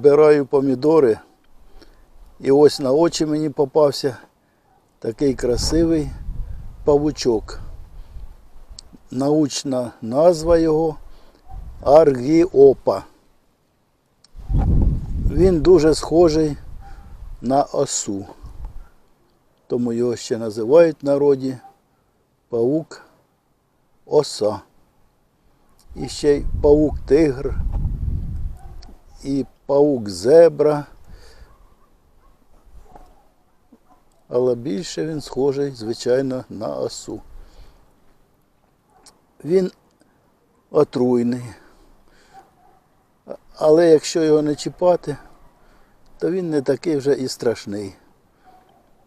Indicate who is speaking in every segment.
Speaker 1: збираю помідори. І ось на очі мені попався такий красивий павучок. Научна назва його аргіопа. Він дуже схожий на осу. Тому його ще називають в народі паук оса. І ще й паук тигр, і паук зебра. Але більше він схожий, звичайно, на осу. Він отруйний. Але якщо його не чіпати, то він не такий вже і страшний.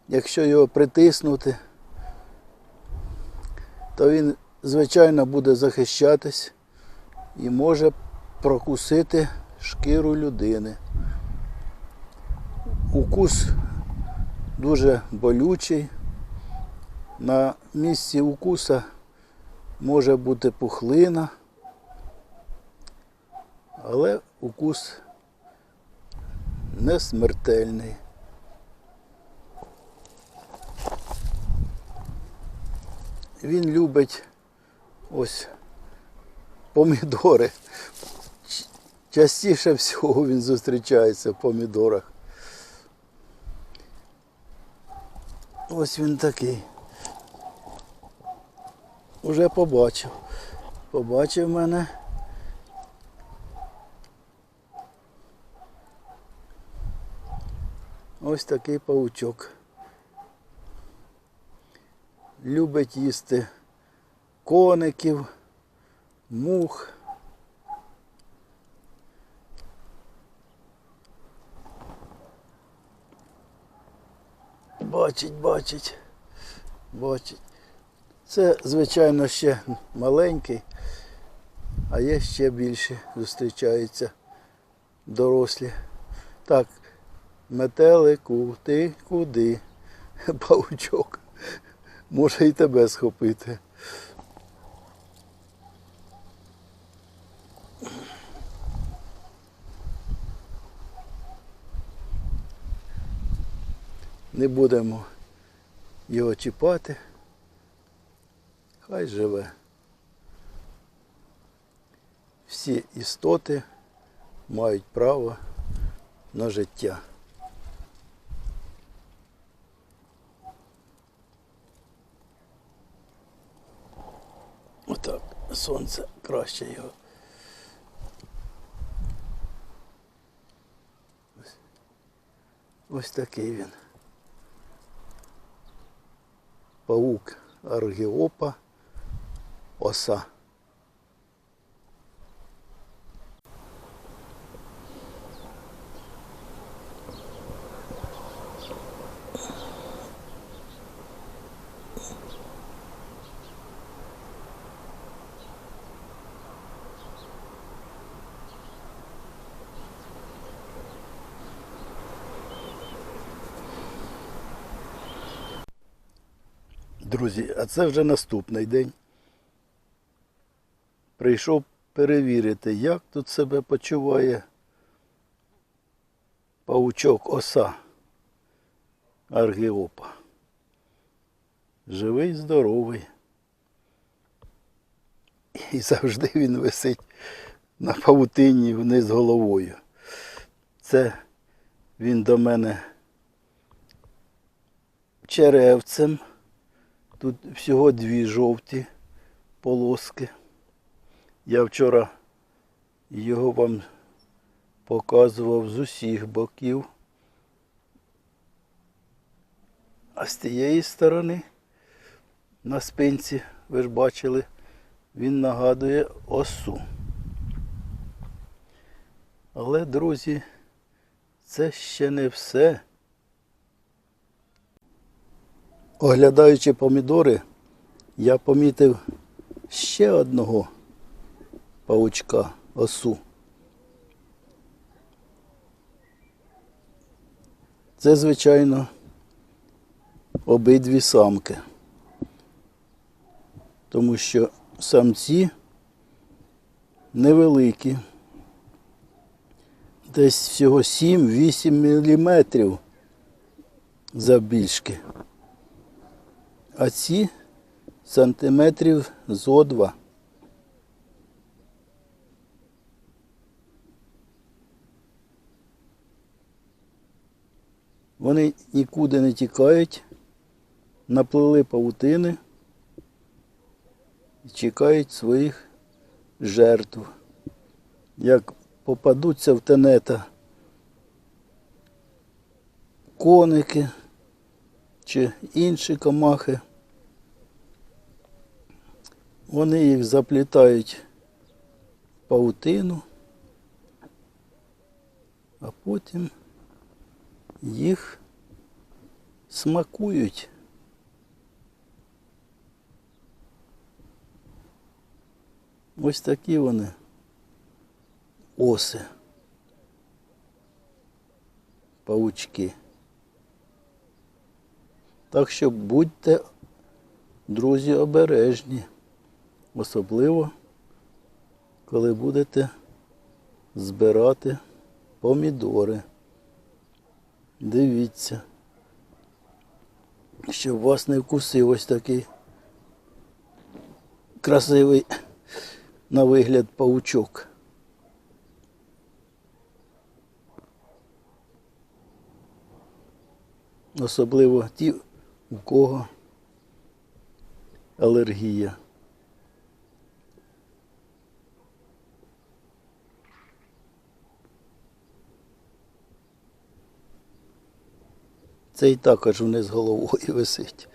Speaker 1: Якщо його притиснути, то він, звичайно, буде захищатись і може прокусити шкіру людини. Укус дуже болючий. На місці укуса може бути пухлина, але укус не смертельний. Він любить ось помідори. Частіше всього він зустрічається в помідорах. Ось він такий. Уже побачив. Побачив мене. Ось такий паучок. Любить їсти коників, мух. Бачить, бачить, бачить. Це, звичайно, ще маленький, а є ще більше зустрічаються дорослі. Так, метелику, ти куди? Паучок. Може і тебе схопити. Не будемо його чіпати. Хай живе. Всі істоти мають право на життя. Отак, сонце краще його. Ось, такий він. Паук аргіопа, оса. Друзі, а це вже наступний день. Прийшов перевірити, як тут себе почуває паучок оса аргіопа. Живий, здоровий. І завжди він висить на павутині вниз головою. Це він до мене черевцем. Тут всього дві жовті полоски. Я вчора його вам показував з усіх боків. А з тієї сторони на спинці, ви ж бачили, він нагадує осу. Але, друзі, це ще не все. Оглядаючи помідори, я помітив ще одного паучка осу. Це, звичайно, обидві самки. Тому що самці невеликі, десь всього 7-8 мм завбільшки. А ці сантиметрів зо два. Вони нікуди не тікають, наплели павутини і чекають своїх жертв. Як попадуться в тенета коники чи інші комахи, вони їх заплітають в павутину, а потім їх смакують. Ось такі вони оси. Паучки. Так що будьте, друзі, обережні. Особливо, коли будете збирати помідори. Дивіться, щоб вас не вкусив ось такий красивий на вигляд паучок. Особливо ті, у кого алергія. Це Цей також вниз головою висить.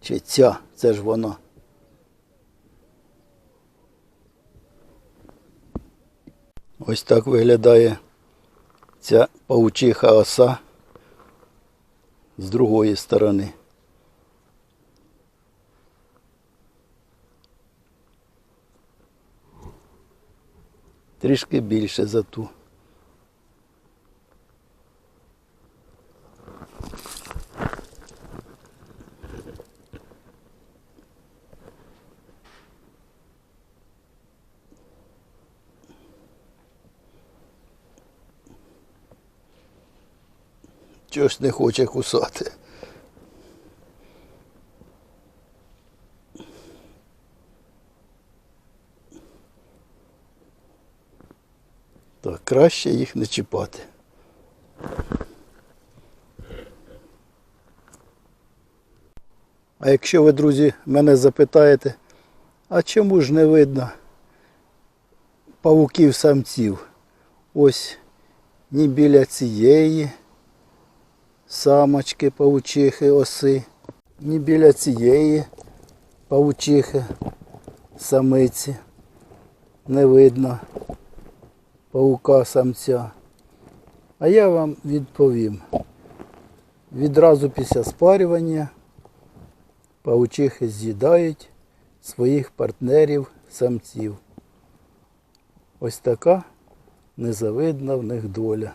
Speaker 1: Чи ця, це ж вона. Ось так виглядає ця паучиха оса з другої сторони. Трішки більше за ту. Чого ж не хоче кусати? Так, краще їх не чіпати. А якщо ви, друзі, мене запитаєте, а чому ж не видно павуків самців? Ось ні біля цієї самочки павучихи оси, ні біля цієї павучихи самиці. Не видно паука самця. А я вам відповім. Відразу після спарювання паучихи з'їдають своїх партнерів самців. Ось така незавидна в них доля.